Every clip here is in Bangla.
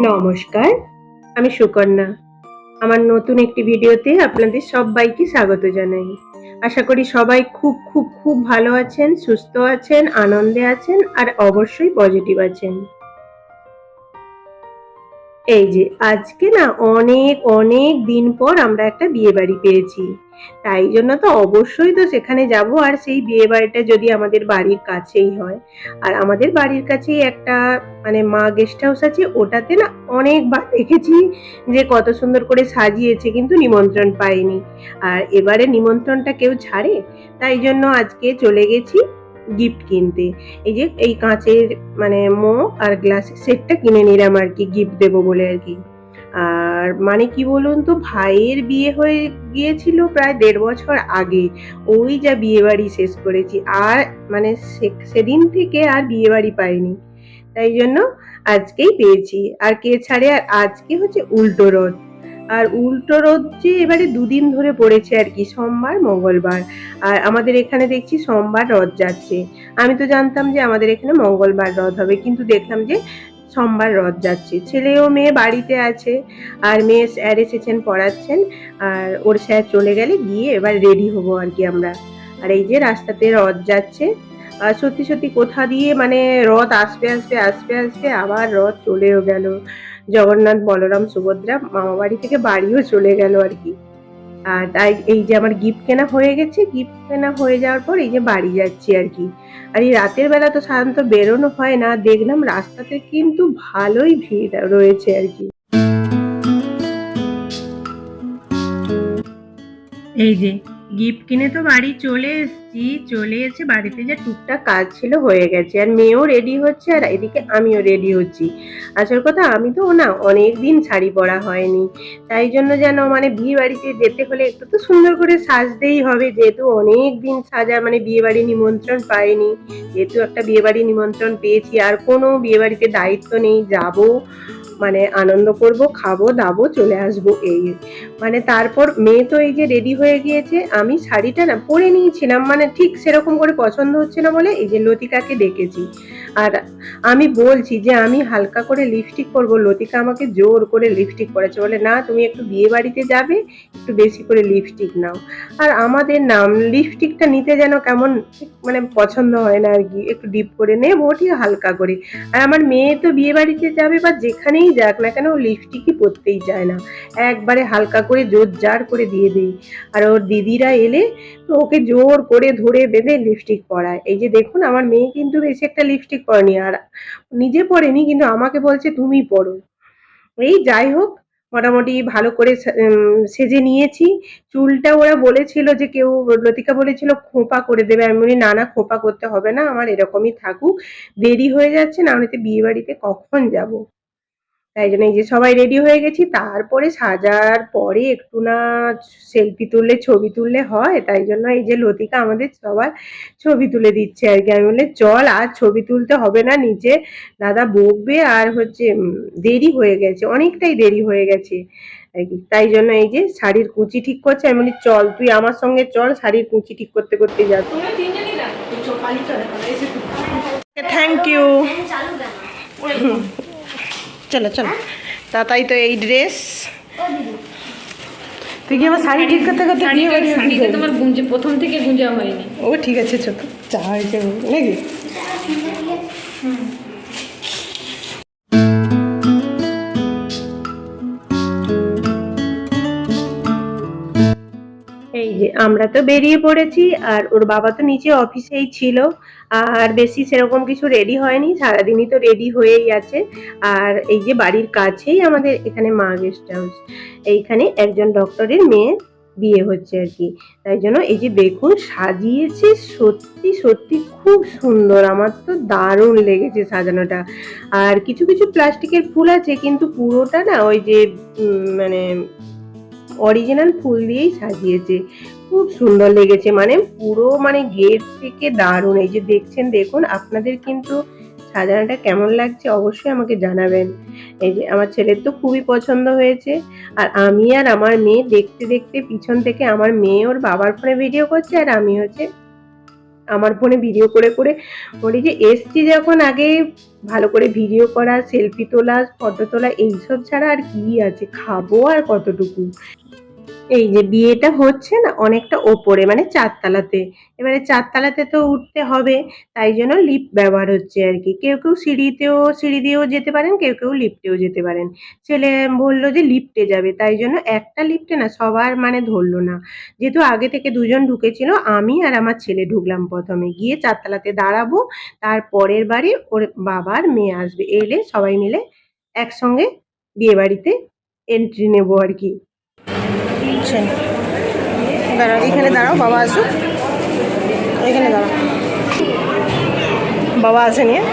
নমস্কার, আমি সুকন্যা। আমার নতুন একটি ভিডিওতে আপনাদের সবাইকে স্বাগত জানাই। আশা করি সবাই খুব খুব খুব ভালো আছেন, সুস্থ আছেন, আনন্দে আছেন, আর অবশ্যই পজিটিভ আছেন। এই যে, আজকে না অনেক অনেক দিন পর আমরা একটা বিয়ে বাড়ি পেয়েছি। তাই জন্য তো অবশ্যই তো সেখানে যাব আর সেই বিয়ে বাড়িটা যদি আমাদের বাড়ির কাছেই হয়। আর আমাদের বাড়ির কাছেই একটা মানে মা গেস্ট হাউস আছে, ওটাতে না অনেকবার দেখেছি যে কত সুন্দর করে সাজিয়েছে, কিন্তু নিমন্ত্রণ পাইনি। আর এবারে নিমন্ত্রণটা কেউ ছাড়ে? তাই জন্য আজকে চলে গেছি। গিফট কিনতে। এই যে, এই কাঁচের মানে মগ আর গ্লাসের সেটটা কিনে নিলাম আর কি গিফট দেবো বলে আর কি। আর মানে কি বলুন তো, ভাইয়ের বিয়ে হয়ে গিয়েছিল প্রায় দেড় বছর আগে। ওই যা বিয়ে বাড়ি শেষ করেছি। আর মানে সেদিন থেকে আর বিয়ে বাড়ি পাইনি। তাই জন্য আজকেই পেয়েছি। আর কে ছাড়ে? আর আজকে হচ্ছে উল্টো রথ। আর উল্টো রথ যে এবারে দুদিন ধরে পড়েছে আর কি, সোমবার, মঙ্গলবার। আর আমাদের এখানে দেখছি সোমবার রথ যাচ্ছে। আমি তো জানতাম যে আমাদের এখানে মঙ্গলবার রথ হবে, কিন্তু দেখলাম যে সোমবার রথ যাচ্ছে। ছেলে ও মেয়ে বাড়িতে আছে, আর মেয়ে স্যার এসেছেন, পড়াচ্ছেন, আর ওর স্যার চলে গেলে গিয়ে এবার রেডি হব আর কি আমরা। আর এই যে রাস্তাতে রথ যাচ্ছে, আর সত্যি সত্যি কোথা দিয়ে মানে রথ আসবে আসবে আসবে আসবে, আবার রথ চলেও গেল। জগন্নাথ, বলরাম, সুভদ্রা মামা বাড়ি থেকে বাড়িও চলে গেল আর কি। আর তাই এই যে আমার গিফট কেনা হয়ে গেছে গিফট কেনা হয়ে যাওয়ার পর এই যে বাড়ি যাচ্ছি আর কি। আর এই রাতের বেলা তো সাধারণত বেরোনো হয় না, দেখলাম রাস্তাতে কিন্তু ভালোই ভিড় রয়েছে আর কি। এই যে গিফট কিনে তো বাড়ি চলে এসেছি, চলে এসে বাড়িতে যে টুকটাক কাজ ছিল হয়ে গেছে। আর মেয়েও রেডি হচ্ছে, আর এদিকে আমিও রেডি হচ্ছি। আসল কথা, আমি তো না অনেক দিন শাড়ি পরা হয়নি। তাই জন্য যেন মানে বিয়ে বাড়িতে যেতে হলে একটু তো সুন্দর করে সাজতেই হবে। যেহেতু অনেক দিন সাজা মানে বিয়ে বাড়ি নিমন্ত্রণ পাইনি। যেহেতু একটা বিয়ে বাড়ি নিমন্ত্রণ পেয়েছি, আর কোনো বিয়ে বাড়িতে দায়িত্ব নেই, যাব মানে আনন্দ করব, খাব, দাবো, চলে আসব এই। মানে তারপর মেয়ে তো এই যে রেডি হয়ে গিয়েছে, আমি শাড়িটা না পরে নিয়েছিলাম মানে ঠিক সেরকম করে পছন্দ হচ্ছে না বলে এই যে লতিকাকে ডেকেছি। আর আমি বলছি যে আমি হালকা করে লিপস্টিক করব লতিকা আমাকে জোর করে লিপস্টিক করেছে বলে না, তুমি একটু বিয়ে বাড়িতে যাবে, একটু বেশি করে লিপস্টিক নাও। আর আমাদের নাম লিপস্টিকটা নিতে যেন কেমন মানে পছন্দ হয় না আর কি, একটু ডিপ করে নেব, ঠিক হালকা করে। আর আমার মেয়ে তো বিয়ে বাড়িতে যাবে বা যেখানেই যাক না কেন লিপস্টিকই পরতেই চায় না। একবারে হালকা করে জোর জার করে দিয়ে দেই। আর ওর দিদিরা এলে তো ওকে জোর করে ধরে বেঁধে লিপস্টিক পরায়। এই যে দেখুন, আমার মেয়ে কিন্তু বেশি একটা লিপস্টিক পরেনি। আর নিজে পরেনি, কিন্তু আমাকে বলছে, তুমি পরো। এই যাই হোক, মোটামুটি ভালো করে সেজে নিয়েছি। চুলটা ওরা বলেছিল যে কেউ, লতিকা বলেছিল, খোঁপা করে দেবে। আমি বলি, না না, খোঁপা করতে হবে না, আমার এরকমই থাকুক। দেরি হয়ে যাচ্ছে, না আমি তো বিয়ে বাড়িতে কখন যাব? তাই জন্য এই যে সবাই রেডি হয়ে গেছি তারপরে সাজার পরে একটু না সেলফি তুললে ছবি তুললে হয় তাই জন্য এই যে লতিকা আমাদের সবার ছবি তুলে দিচ্ছে আর কি। আমি বলে চল আর ছবি তুলতে হবে না নিচে দাদা বকবে আর হচ্ছে দেরি হয়ে গেছে অনেকটাই দেরি হয়ে গেছে আর কি। তাই জন্য এই যে শাড়ির কুচি ঠিক করছে আমি বলি চল তুই আমার সঙ্গে চল শাড়ির কুচি ঠিক করতে করতে যাবি থ্যাংক ইউ চলো চলো। তা তাই তো এই ড্রেস তুই কি আমার শাড়ি ঠিক করতে করতে বিয়ে বাড়ি তোমার গুঞ্জে প্রথম থেকে গুঞ্জা হয়নি। ও ঠিক আছে ছোট চা হয়েছে নাকি? এই যে আমরা তো বেরিয়ে পড়েছি আর ওর বাবা তো নিচে অফিসেই ছিল। আর বেশি সেরকম কিছু রেডি হয়নি, সারাদিনই তো রেডি হয়েই আছে। আর এই যে বাড়ির কাছেই আমাদের এখানে মা গেস্ট হাউস এইখানে একজন ডক্টরের মেয়ে বিয়ে হচ্ছে আর কি। তাই জন্য এই যে দেখুন সাজিয়েছে, সত্যি সত্যি খুব সুন্দর। আমার তো দারুণ লেগেছে সাজানোটা। আর কিছু কিছু প্লাস্টিকের ফুল আছে, কিন্তু পুরোটা না ওই যে মানে অরিজিনাল ফুল দিয়েই সাজিয়েছে। খুব সুন্দর লেগেছে। মানে পুরো মানে গেট থেকে দারুণ। এই যে দেখছেন, দেখুন, আপনাদের কিন্তু সাজানোটা কেমন লাগছে অবশ্যই আমাকে জানাবেন। এই যে আমার ছেলের তো খুবই পছন্দ হয়েছে। আর আমি আর আমার মেয়ে দেখতে দেখতে পিছন থেকে আমার মেয়ে ওর বাবার ফোনে ভিডিও করছে আর আমি হচ্ছে আমার ফোনে ভিডিও করে করে বলি যে, এসছি যখন আগে ভালো করে ভিডিও করা, সেলফি তোলা, ফটো তোলা, এইসব ছাড়া আর কি আছে? খাব আর কতটুকু? এই যে বিয়েটা হচ্ছে না, অনেকটা ওপরে মানে চারতলাতে। এবারে চারতলাতে তো উঠতে হবে, তাই জন্য লিফট ব্যবহার হচ্ছে আর কি। কেউ কেউ সিঁড়িতেও, সিঁড়ি দিয়েও যেতে পারেন, কেউ কেউ লিফটেও যেতে পারেন। ছেলে বলল যে লিফটে যাবে, তাই জন্য একটা লিফটে না, সবার মানে ধরলো না। যেহেতু আগে থেকে দুজন ঢুকেছিল, আমি আর আমার ছেলে ঢুকলাম প্রথমে। গিয়ে চারতলাতে দাঁড়াবো তার পরের বাড়ি ওর বাবার মেয়ে আসবে। এলে সবাই মিলে একসঙ্গে বিয়ে বাড়িতে এন্ট্রি নেব আর কি। বুঝছেন দাঁড়াও এখানে দাঁড়াও বাবা আসুক। এখানে দাঁড়াও। বাবা আসেনি হ্যাঁ?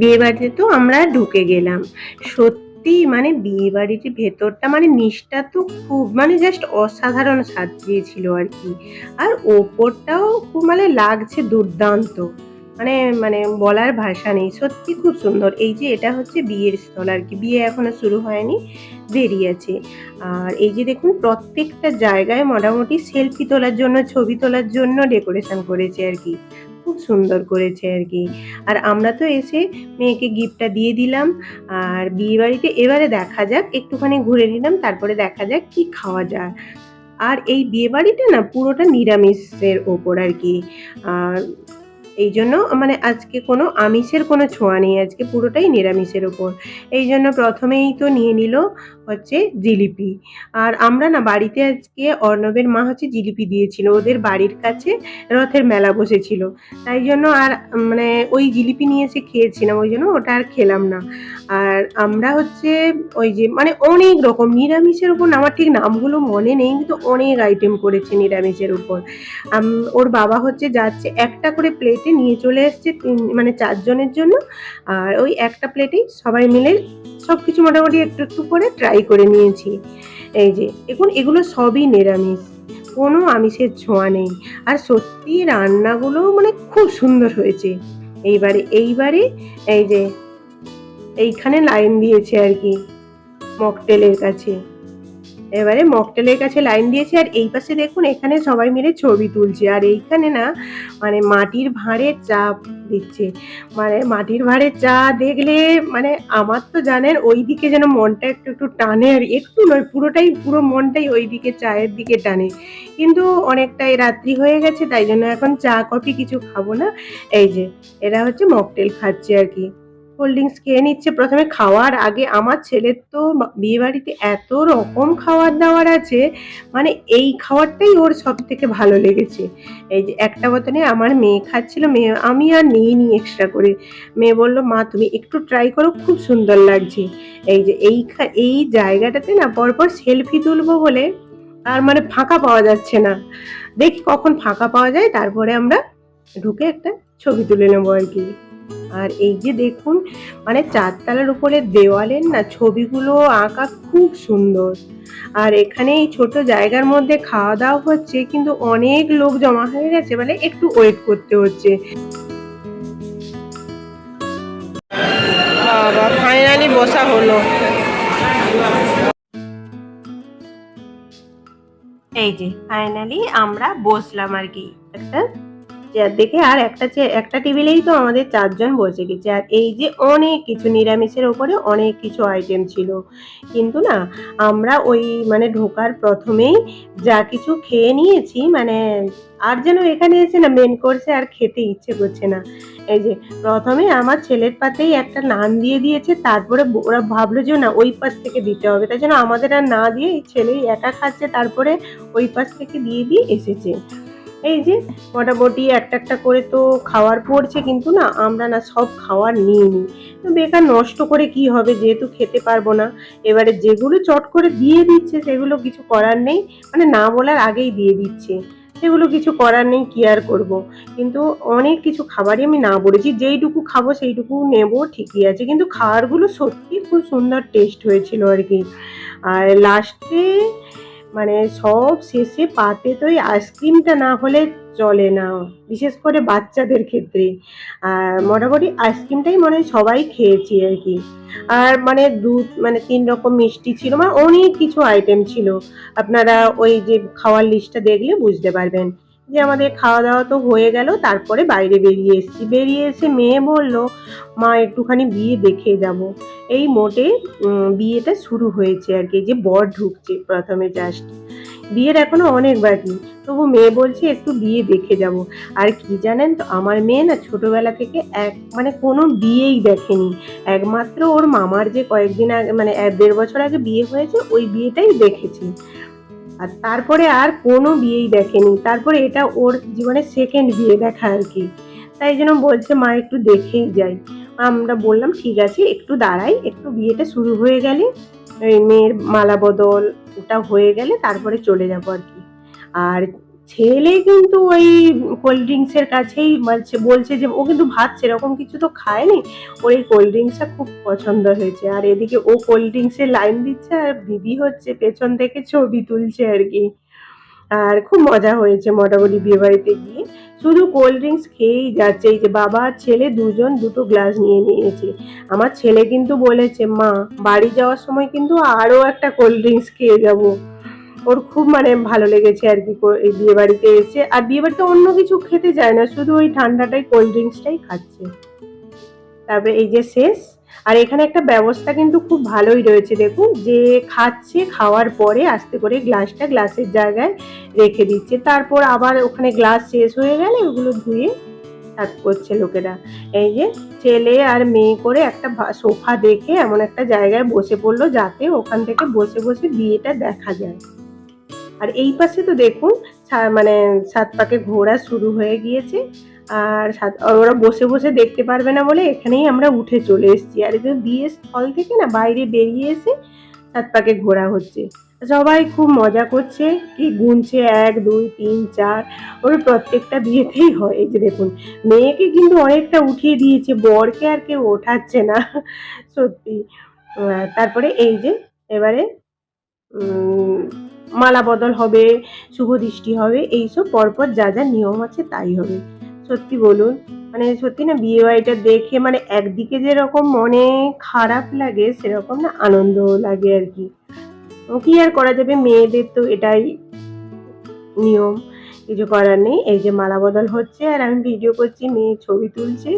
নিজেকে ডাকতে হবে এই যে বিয়ে বাড়িতে তো আমরা ঢুকে গেলাম। সত্যি মানে বিয়ে বাড়িটির ভেতরটা মানে নিচটা তো খুব মানে জাস্ট অসাধারণ সাজিয়েছিল আর কি। আর ওপরটাও খুব মানে লাগছে দুর্দান্ত। মানে মানে বলার ভাষা নেই। সত্যি খুব সুন্দর। এই যে এটা হচ্ছে বিয়ের স্থল আর কি। বিয়ে এখনও শুরু হয়নি দেরি আছে আর এই যে দেখুন, প্রত্যেকটা জায়গায় মোটামুটি সেলফি তোলার জন্য, ছবি তোলার জন্য ডেকোরেশন করেছে আর কি। খুব সুন্দর করেছে আর কি। আর আমরা তো এসে মেয়েকে গিফটটা দিয়ে দিলাম। আর বিয়েবাড়িতে এবারে দেখা যাক, একটুখানি ঘুরে নিলাম, তারপরে দেখা যাক কি খাওয়া যায়। আর এই বিয়েবাড়িটা না পুরোটা নিরামিষের ওপর আর কি। আর এই জন্য মানে আজকে কোনো আমিষের কোনো ছোঁয়া নেই, আজকে পুরোটাই নিরামিষের ওপর। এই জন্য প্রথমেই তো নিয়ে নিল হচ্ছে জিলিপি। আর আমরা না বাড়িতে আজকে অর্ণবের মা হচ্ছে জিলিপি দিয়েছিল, ওদের বাড়ির কাছে রথের মেলা বসেছিল। তাই জন্য আর মানে ওই জিলিপি নিয়ে এসে খেয়েছিলাম, ওই জন্য ওটা আর খেলাম না। আর আমরা হচ্ছে ওই যে মানে অনেক রকম নিরামিষের উপর আমার ঠিক নামগুলো মনে নেই, কিন্তু অনেক আইটেম করেছে নিরামিষের উপর ওর বাবা হচ্ছে যাচ্ছে একটা করে প্লেটে নিয়ে চলে এসছে মানে চারজনের জন্য। আর ওই একটা প্লেটেই সবাই মিলে সব কিছু মোটামুটি একটু একটু করে ট্রাই করে নিয়েছি। এই যে এখন এগুলো সবই নিরামিষ। কোনো আমিষের ছোঁয়া নেই। আর সত্যি রান্নাগুলো মানে খুব সুন্দর হয়েছে। এইবারে এইবারে এই যে, এইখানে লাইন দিয়েছে আর কি মকটেলের কাছে। এবারে মকটেলের কাছে লাইন দিয়েছে, আর এই পাশে দেখুন এখানে সবাই মিলে ছবি তুলছে, আর এইখানে না মানে মাটির ভাঁড়ে চা দিচ্ছে। মানে মাটির ভাঁড়ে চা দেখলে মানে আমার তো জানেন ওই দিকে যেন মনটা একটু একটু টানে, আর একটু নয়, পুরোটাই, পুরো মনটাই ওই দিকে চায়ের দিকে টানে। কিন্তু অনেকটাই রাত্রি হয়ে গেছে, তাই জন্য এখন চা, কফি কিছু খাব না। এই যে, এরা হচ্ছে মকটেল খাচ্ছে আর কি। কোল্ড ড্রিঙ্কস খেয়ে নিচ্ছে। প্রথমে খাওয়ার আগে আমার ছেলের তো বিয়েবাড়িতে এত রকম খাবার দাবার আছে মানে এই খাওয়ারটাই ওর সব থেকে ভালো লেগেছে। এই যে একটা বোতলে আমার মেয়ে খাচ্ছিল, মেয়ে আমি আর নিইনি এক্সট্রা করে। মেয়ে বলল, মা, তুমি একটু ট্রাই করো, খুব সুন্দর লাগছে। এই যে এই এই জায়গাটাতে না পরপর সেলফি তুলবো বলে আর মানে ফাঁকা পাওয়া যাচ্ছে না। দেখি কখন ফাঁকা পাওয়া যায়, তারপরে আমরা ঢুকে একটা ছবি তুলে নেব আর কি। আর এই যে দেখুন মানে চারতলার উপরে দেওয়ালের না ছবিগুলো আঁকা খুব সুন্দর। আর এখানে এই ছোট জায়গার মধ্যে খাওয়া দাওয়া হচ্ছে, কিন্তু অনেক লোক জমা হয়ে গেছে মানে একটু ওয়েট করতে হচ্ছে। ফাইনালি বসা হলো। এই যে ফাইনালি আমরা বসলাম আর কি। একটা চেয়ার দেখে আর একটা চেয়ার একটা টেবিলেই তো আমাদের চারজন বসে গেছে। আর এই যে অনেক কিছু নিরামিষের ওপরে অনেক কিছু আইটেম ছিল। কিন্তু না, আমরা ওই মানে ঢোকার প্রথমেই যা কিছু খেয়ে নিয়েছি মানে আর যেন এখানে এসে না মেন কোর্সে আর খেতে ইচ্ছে করছে না। এই যে প্রথমে আমার ছেলের পাতেই একটা নান দিয়ে দিয়েছে, তারপরে ওরা ভাবলো যে না ওই পাশ থেকে দিতে হবে। তাই জন্য আমাদের আর না দিয়ে ছেলেই একা খাচ্ছে, তারপরে ওই পাশ থেকে দিয়ে দিয়ে এসেছে। এই যে মোটামুটি একটা একটা করে তো খাওয়ার পড়ছে কিন্তু না, আমরা না সব খাওয়ার নিইনি। তো বেকার নষ্ট করে কি হবে যেহেতু খেতে পারব না। এবারে যেগুলো চট করে দিয়ে দিচ্ছে সেগুলো কিছু করার নেই মানে না বলার আগেই দিয়ে দিচ্ছে। সেগুলো কিছু করার নেই, কি আর করব? কিন্তু অনেক কিছু খাবারই আমি না বলেছি, যেইটুকু খাব সেইটুকু নেব, ঠিকই আছে। কিন্তু খাবারগুলো সত্যি খুব সুন্দর টেস্ট হয়েছিল আর কি। আর লাস্টে মানে সব শেষে পাতে তো ওই আইসক্রিমটা না হলে চলে না, বিশেষ করে বাচ্চাদের ক্ষেত্রে। আর মোটামুটি আইসক্রিমটাই মনে সবাই খেয়েছি আর কি। আর মানে দুধ মানে তিন রকম মিষ্টি ছিল মানে অনেক কিছু আইটেম ছিল। আপনারা ওই যে খাওয়ার লিস্টটা দেখলে বুঝতে পারবেন। যে আমাদের খাওয়া দাওয়া তো হয়ে গেল, তারপরে বাইরে বেরিয়ে এসেছি। বেরিয়ে এসে মেয়ে বলল, মা, একটুখানি বিয়ে দেখে যাব। এই মোটে বিয়েটা শুরু হয়েছে আর কি যে বর ঢুকছে প্রথমে জাস্ট বিয়ের এখনও অনেক বাকি, তবু মেয়ে বলছে, একটু বিয়ে দেখে যাব। আর কি জানেন তো, আমার মেয়ে না ছোটবেলা থেকে এক মানে কোনো বিয়েই দেখেনি। একমাত্র ওর মামার যে কয়েকদিন আগে মানে এক দেড় বছর আগে বিয়ে হয়েছে, ওই বিয়েটাই দেখেছি। আর তারপরে আর কোনো বিয়েই দেখেনি। তারপরে এটা ওর জীবনে সেকেন্ড বিয়ে দেখা আর কি। তাই জন্য বলছে, মা, একটু দেখেই যাই। আমরা বললাম, ঠিক আছে, একটু দাঁড়াই, একটু বিয়েটা শুরু হয়ে গেলে মেয়ের মালা বদল ওটা হয়ে গেলে তারপরে চলে যাব আর কি। আর ছেলে কিন্তু ওই কোল্ড ড্রিঙ্কসের কাছেই বলছে বলছে যে ও কিন্তু ভাত সেরকম কিছু তো খায়নি। ওর এই কোল্ড ড্রিঙ্কসটা খুব পছন্দ হয়েছে। আর এদিকে ও কোল্ড ড্রিঙ্কসের লাইন দিচ্ছে আর দিদি হচ্ছে পেছন থেকে ছবি তুলছে আর কি। আর খুব মজা হয়েছে মোটামুটি বিয়ে বাড়িতে গিয়ে। শুধু কোল্ড ড্রিঙ্কস খেয়েই যাচ্ছে। এই যে বাবা আর ছেলে দুজন দুটো গ্লাস নিয়ে নিয়েছে। আমার ছেলে কিন্তু বলেছে, মা, বাড়ি যাওয়ার সময় কিন্তু আরও একটা কোল্ড ড্রিঙ্কস খেয়ে যাব। ওর খুব মানে ভালো লেগেছে আর কি এই বিয়ে বাড়িতে এসে। আর বিয়ে বাড়িতে অন্য কিছু খেতে যায় না, শুধু ওই ঠান্ডাটাই কোল্ড ড্রিঙ্কসটাই খাচ্ছে। তারপরে এই যে শেষ। আর এখানে একটা ব্যবস্থা কিন্তু খুব ভালোই রয়েছে, দেখুন। যে খাচ্ছে, খাওয়ার পরে আস্তে করে গ্লাসটা গ্লাসের জায়গায় রেখে দিচ্ছে। তারপর আবার ওখানে গ্লাস শেষ হয়ে গেলে ওগুলো ধুয়ে সার্ভ করছে লোকেরা। এই যে ছেলে আর মেয়ে করে একটা সোফা দেখে এমন একটা জায়গায় বসে পড়ল যাতে ওখান থেকে বসে বসে বিয়েটা দেখা যায়। আর এই পাশে তো দেখুন মানে সাত পাকে ঘোরা শুরু হয়ে গিয়েছে। আর ওরা বসে বসে দেখতে পারবে না বলে এখানেই আমরা উঠে চলে এসেছি। আর এই বিয়ে স্থল থেকে না বাইরে বেরিয়ে এসে সাত পাকে ঘোরা হচ্ছে। সবাই খুব মজা করছে, কি গুনছে, এক, দুই, তিন, চার, ওর প্রত্যেকটা বিয়েতেই হয়। এই যে দেখুন, মেয়েকে কিন্তু অনেকটা উঠিয়ে দিয়েছে, বরকে আর কেউ ওঠাচ্ছে না, সত্যি। তারপরে এই যে, এবারে মালা বদল হবে, শুভ দৃষ্টি হবে, এইসব পরপর যা যা নিয়ম আছে তাই হবে। সত্যি বলুন মানে সত্যি না বিয়ে বাড়িটা দেখে মানে একদিকে যেরকম মনে খারাপ লাগে, সেরকম না আনন্দ লাগে আর কি। কি আর করা যাবে? মেয়েদের তো এটাই নিয়ম, কিছু করার নেই। এই যে মালা বদল হচ্ছে, আর আমি ভিডিও করছি, মেয়ে ছবি তুলছে।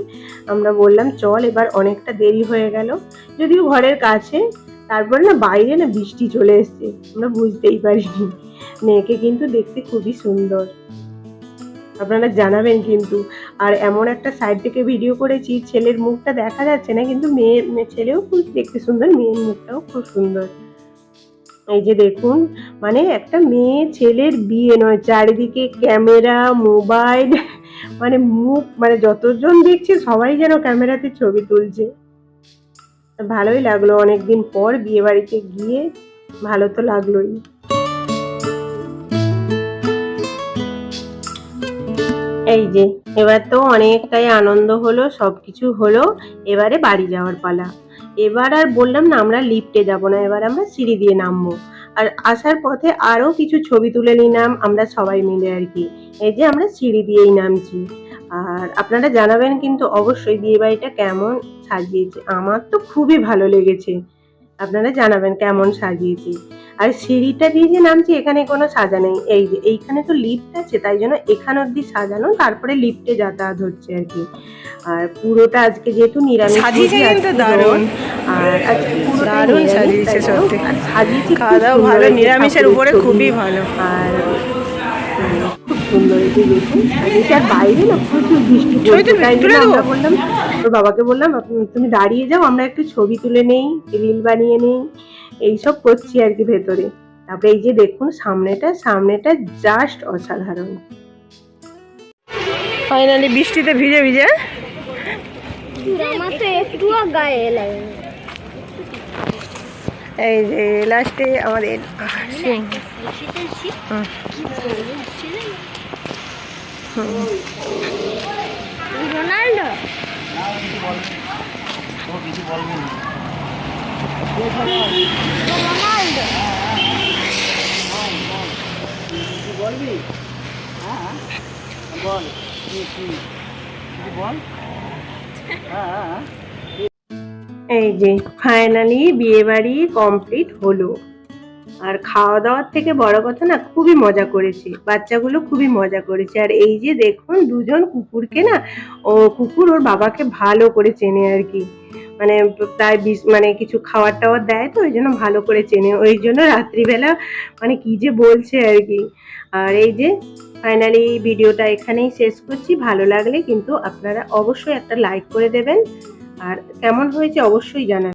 আমরা বললাম, চল এবার অনেকটা দেরি হয়ে গেল। যদিও ঘরের কাছে তারপরে না বাইরে না বৃষ্টি চলে এসছে, আমরা বুঝতেই পারিনি। মেয়েকে কিন্তু দেখতে খুবই সুন্দর। আপনারা জানাবেন কিন্তু, আর এমন একটা সাইড থেকে ভিডিও করেছি, ছেলের মুখটা দেখা যাচ্ছে না, কিন্তু মেয়ে- ছেলেও খুব দেখতে সুন্দর, মেয়ের মুখটাও খুব সুন্দর। এই যে দেখুন মানে একটা মেয়ে ছেলের বিয়ে নয়, চারিদিকে ক্যামেরা, মোবাইল মানে মুখ মানে যতজন দেখছে সবাই যেন ক্যামেরাতে ছবি তুলছে। ভালোই লাগল। অনেকদিন পর বিয়ে বাড়িতে গিয়ে ভালো তো লাগলোই। এই যে, এবার তো অনেকটাই আনন্দ হলো সব কিছু হলো। এবারে বাড়ি যাওয়ার পালা। এবার আর বললাম না, আমরা লিফটে যাব না, এবার আমরা সিঁড়ি দিয়ে নামবো। আর আসার পথে আরও কিছু ছবি তুলে নিলাম আমরা সবাই মিলে আর কি। এই যে আমরা সিঁড়ি দিয়েই নামছি। আর আপনারা জানাবেন কিন্তু অবশ্যই বিয়ে বাড়িটা কেমন সাজিয়েছে। আমার তো খুবই ভালো লেগেছে। আপনারা জানাবেন কেমন সাজিয়েছি। আর সিঁড়িটা দিয়ে যে নামছি এখানে কোনো সাজা নেই। এই যে এইখানে তো লিফট আছে তাই জন্য এখান অব্দি সাজানো তারপরে লিফটে যাতায়াত হচ্ছে আর কি। আর পুরোটা আজকে যেহেতু নিরামিষ সাজিয়েছে ভোজি, দারুণ। আর আজকে দারুণ সাজিয়েছে সত্যি। সাজিয়েছে খাওয়া দাওয়া ভালো নিরামিষের উপরে খুবই ভালো। আর সুন্দর এই যে দেখুন বাইরে না প্রচুর বৃষ্টি পড়ছে তাই জন্য আমরা বললাম তোর বাবাকে বললাম "আপনি- তুমি দাঁড়িয়ে যাও আমরা একটু ছবি তুলে নেই রিল বানিয়ে নেই। এইসব করছি আর কি ভেতরে। তারপরে এই যে দেখুন সামনেটা সামনেটা জাস্ট অসাধারণ। ফাইনালি বৃষ্টিতে ভিজে ভিজে। এই যে লাস্টে আমাদের হুম। রোনাল্ডো? রোনাল্ডো এই যে ফাইনালি বিয়ে বাড়ি কমপ্লিট হলো। আর খাওয়া দাওয়ার থেকে বড় কথা না, খুবই মজা করেছে। বাচ্চাগুলো খুবই মজা করেছে। আর এই যে দেখুন, দুজন কুকুরকে না, ও কুকুর ওর বাবাকে ভালো করে চেনে আর কি। মানে প্রায় বিশ মানে কিছু খাবার টাওয়ার দেয় তো, ওই জন্য ভালো করে চেনে। ওই জন্য রাত্রিবেলা মানে কি যে বলছে আর কি। আর এই যে ফাইনালি ভিডিওটা এখানেই শেষ করছি। ভালো লাগলে কিন্তু আপনারা অবশ্যই একটা লাইক করে দেবেন। আর কেমন হয়েছে অবশ্যই জানাবেন।